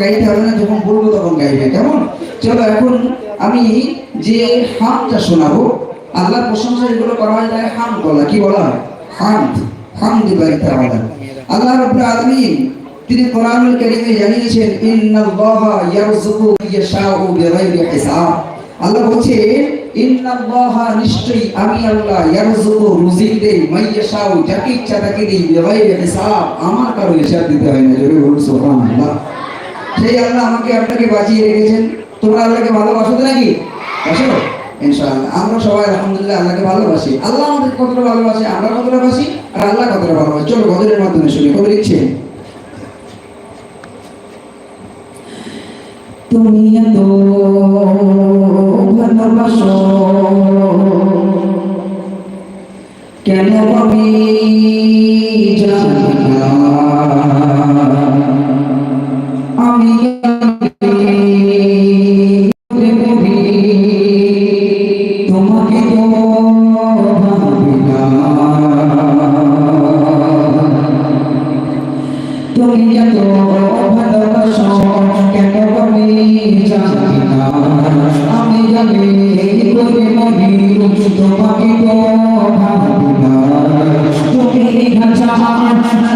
গাইতে হবে না, যখন বলব তখন গাইবে, কেমন? চলো এখন আমি যে হামটা শোনাবো প্রশংসা করা হয় তাকে হাম বলা, কি বলা হাম আল্লাহ রাব্বুল আলামিন তিনি কোরআনুল কারীমে জানিয়েছেন, ইন্নাল্লাহা ইয়ারযুকু ইয়াশাউ বিগাইরি হিসাব। আল্লাহ বলছে ইন্নাল্লাহা নিশ্চয়ই আমি আল্লাহ ইয়ারযুকু রুজিক দেই মাইয়াশাউ যাকে ইচ্ছা তাকে দেই, বিগাইরি হিসাব। আমার কারও হিসাব দিতে হয় না, জোরে বলুন, সুবহানাল্লাহ। সেই আল্লাহ আমাকে আপনাকে বাঁচিয়ে রেখেছেন, তোমরা আল্লাহকে ভালোবাসো তো নাকি? বাসো? ইনশাআল্লাহ। আমরা সবাই আলহামদুলিল্লাহ আল্লাহকে ভালোবাসি। আল্লাহ আমাদের কতটা ভালোবাসে, আমরা কতটা বাসি আর আল্লাহ কতটা ভালোবাসে? চলো গজলের মাধ্যমে শুনি, কবে লিখছে তুমি এত ভালোবাসো, কেন আমি জানি না? আমি তোমাকে তুমি এত ভালোবাসো কেন আমি জানি না আমি জানি করে মরি তোমাকে তো ভাবি না তুমি ঘাটা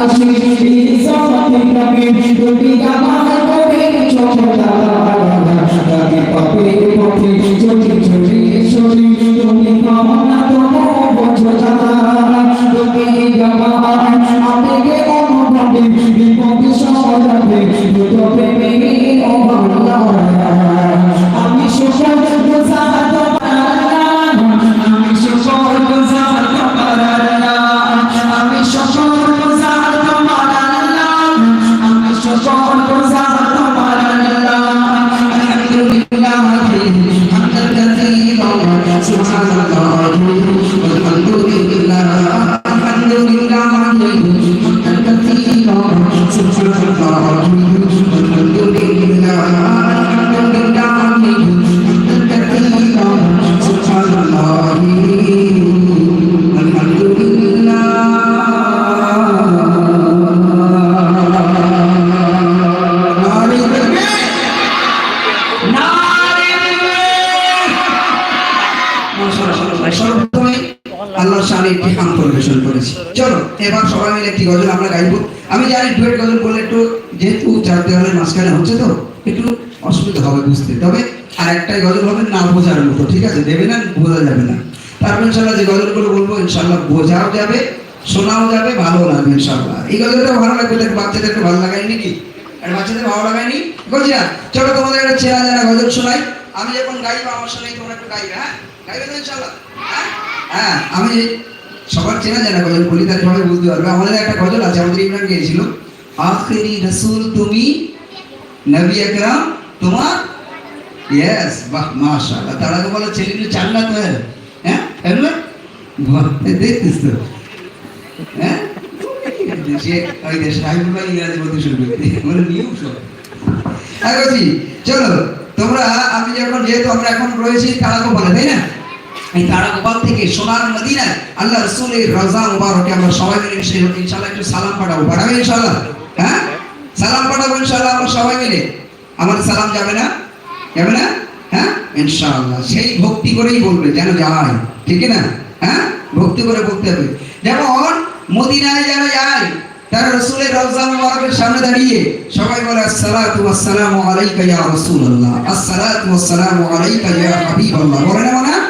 facility একটি গজল আমরা গাইবো। আমি জানি ডুয়েট গজল বললে একটু যেহেতু চার দেওয়ালের মাঝখানে হচ্ছে তো, একটু অসুবিধা হবে বুঝতে। তবে আর একটাই গজল হবে না বোঝার মতো, ঠিক আছে? দেবে না, বোঝা যাবে না। তারপর ইনশাল্লাহ যে গজলগুলো বলব ইনশাল্লাহ বোঝাও যাবে, শোনাও যাবে ভালো লাগবে ইনশাল্লাহ এই গজলটা ভালো লাগবে দেখ বাচ্চাদেরকে ভালো লাগায়নি নাকি? আর বাচ্চাদের ভালো লাগায়নি বলছি না চলো তোমাদের একটা চেনা জানা গজল শোনাই। আমি যখন গাইবো, আমার সঙ্গে তোমরা একটু গাইবে হ্যাঁ? গাইবে তো ইনশাল্লাহ হ্যাঁ? হ্যাঁ আমি সবার চেনা জানা গজল বলি, তার সবাই বুঝতে পারবে। আমাদের একটা গজল আছে, আমাদের ইমরান গিয়েছিল। আখেরি রসুল তুমি, নবী তোমার? সে ওই যে সাহেবুল্লাহ ইংরাজি বলতে বলে, নিউ চলো, তোমরা, আমি যখন যেহেতু আমরা এখন রয়েছি তারা তো বলে, তাই না? এই তারাগোপাল থেকে সোনার মদিনায় আল্লাহ রসুলের রজা মুবারকে আমরা সবাই মিলে ইনশা- ইনশাআল্লাহ একটু সালাম পাঠাবো। পাঠাবে ইনশাআল্লাহ হ্যাঁ? সালাম পাঠাবো ইনশাআল্লাহ আমরা সবাই মিলে? আমাদের সালাম যাবে না? যাবে না? হ্যাঁ? ইনশাআল্লাহ সেই ভক্তি করেই বলবে, যেন যায়। ঠিক না? হ্যাঁ? ভক্তি করে বলতে হবে। যেমন মদিনায় যেন যায়, তার রসুলের রওজা মুবারকের সামনে দাঁড়িয়ে সবাই বলে, আসসালাতু ওয়াসসালামু আলাইকা ইয়া রাসূলুল্লাহ। আসসালাতু ওয়াসসালামু আলাইকা ইয়া হাবিবাল্লাহ। বলে না মানা?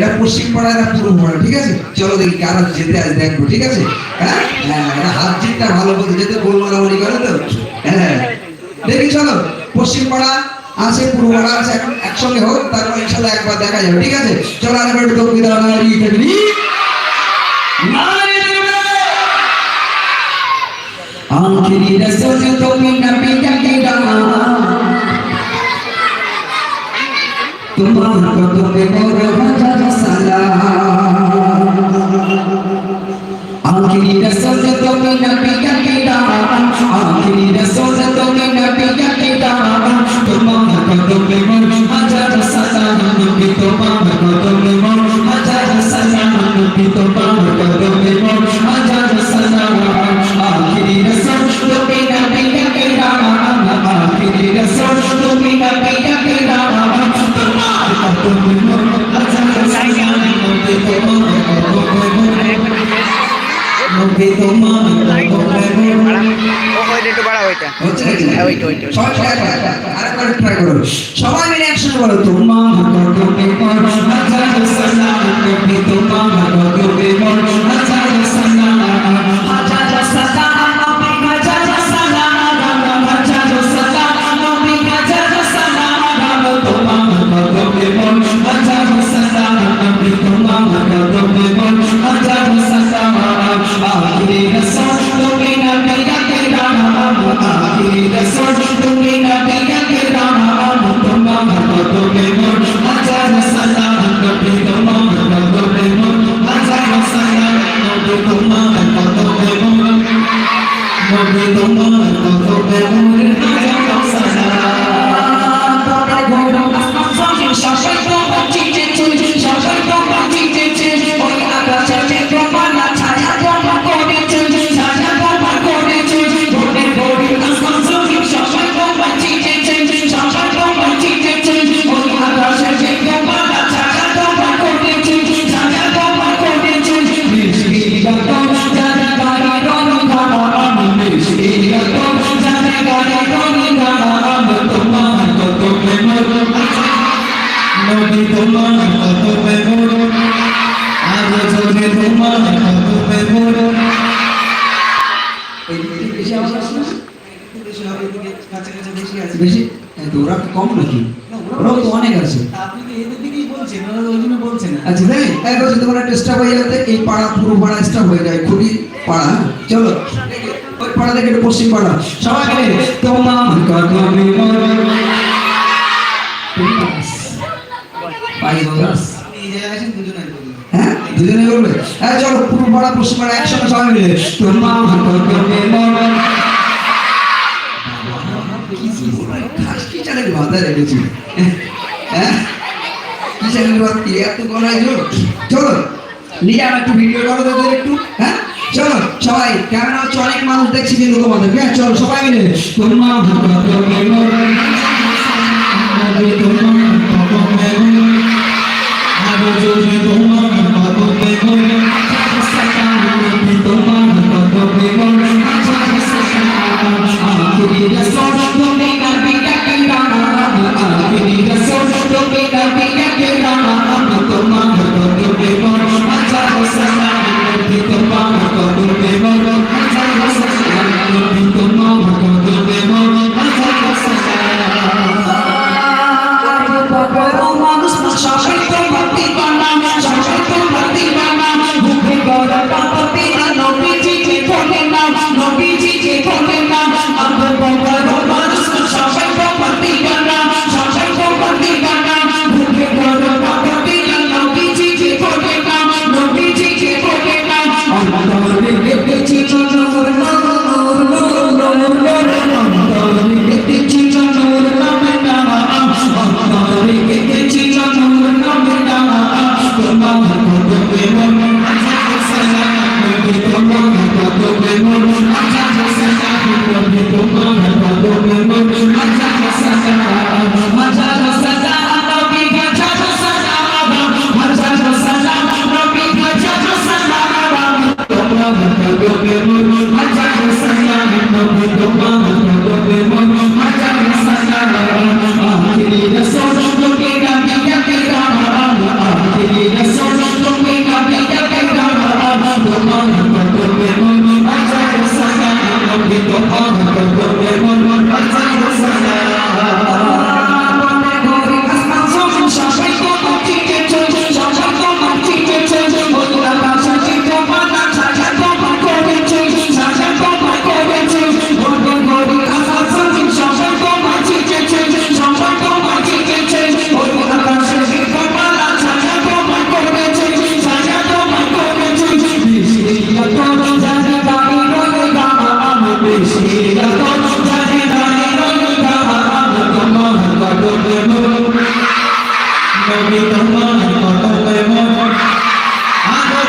এটা পশ্চিম পাড়া এটা পূর্ব পাড়া ঠিক আছে? চলো দেখি কারা যেতে আজ দেখব, ঠিক আছে? হ্যাঁ? হাত জিতটা ভালো বলতে যেতে গোল মারামারি করে তো? হ্যাঁ। দেখি, চলো, পশ্চিম পাড়া আছে, পূর্ব পাড়া আছে, এখন একসঙ্গে হোক, তারপর ইনশাল্লাহ একবার দেখা যাবে, ঠিক আছে? চলো আরেকবার একটু তকবির আনারি দেখবি আখরি রসুল তুমি নবী জাকিরা তোমার কদমে হাজার সালাম আখরি রসুল তুমি নবী জাকিরা আখরি রসুল তুমি নবী জাকিরা তোমার কদমে হাজার সালাম নবী ওইটা, ওইটা। সবাই মিলে একসঙ্গে বলো তোমার তোমার বেশি ওরা কম নাকি ওরা তো অনেক আছে আচ্ছা তাই এক বছর তোমার একটা স্টাফ হয়ে যাবে এই পাড়া পুরো পাড়া স্টাফ হয়ে যায় খুবই পাড়া? চলো ওই পাড়া থেকে একটু পশ্চিম পাড়া সবাই তোমার কদমে বলুন হ্যাঁ। দুজনে বলবে হ্যাঁ চলো পুরো পাড়া পশ্চিম পাড়া একসঙ্গে সবাই মিলে। তোমার খাস কি জানে মাথায় রেখেছি হ্যাঁ কি জানে কি এত গলায় চলো নিয়ে আমার একটু ভিডিও করো একটু। হ্যাঁ চলো সবাই কেমন হচ্ছে অনেক মানুষ দেখছি কিন্তু তোমাদের হ্যাঁ চলো সবাই মিলে। তোমার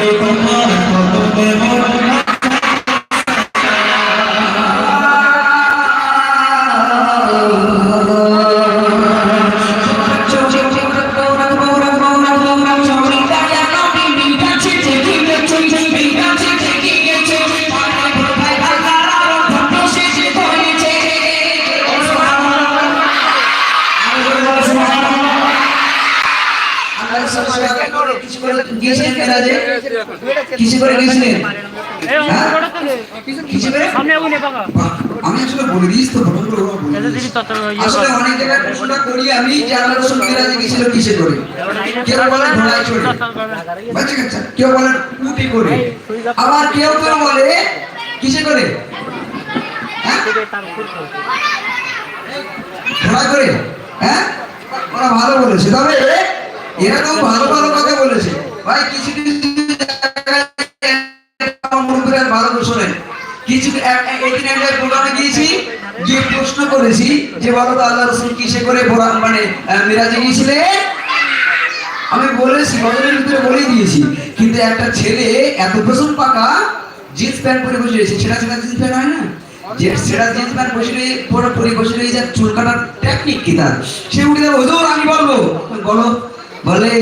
মরণ গিয়েছিলেন মেরাজে কিসে করে গিয়েছিলেন হ্যাঁ? কিসে করে? সামনে আগুনে পাকা বাহ, আমি আসলে বলে দিস তো ফটো করে ওরা বলে দিস। আসলে অনেক জায়গায় প্রশ্নটা করি আমি যে আল্লাহ মেরাজে গেছিল কিসে করে? কেউ বলে ঘোড়ায় চড়ে। বাচ্চা কাচ্চা কেউ বলে উঠে করে। আবার কেউ কেউ বলে কিসে করে? হ্যাঁ? ঘোড়া করে? হ্যাঁ? ওরা ভালো বলেছে। তবে এরকম ভালো ভালো কথা বলেছে। ভাই, কিছু কিছু ভালো শোনেন। কিছু মানে একটা ছেলে এত পেছন পাকা, জিন্স প্যান্ট পরে বসে রয়েছে। না? যে জিন্স প্যান্ট বসে পরে বসে চুল কাটার টেকনিক কি তার? সে উঠে যাবে আমি বলব। বলো বলে,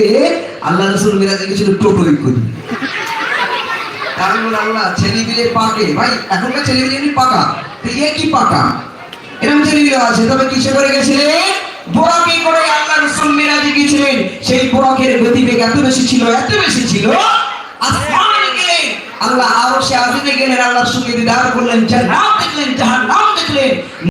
আল্লাহ রসুল করি মিলে পাকে। ভাই, এখনকার এমনি পাকা? কি পাকা? এরকম আছে, তবে কিসে করে বোরাকে করে আল্লাহ রসুল সেই বোরাকের গতিবেগ এত বেশি ছিল, এত বেশি ছিল আল্লাহ আরও সে আজিমে গেলেন, আল্লাহর সঙ্গে দিদার করলেন, জান্নাত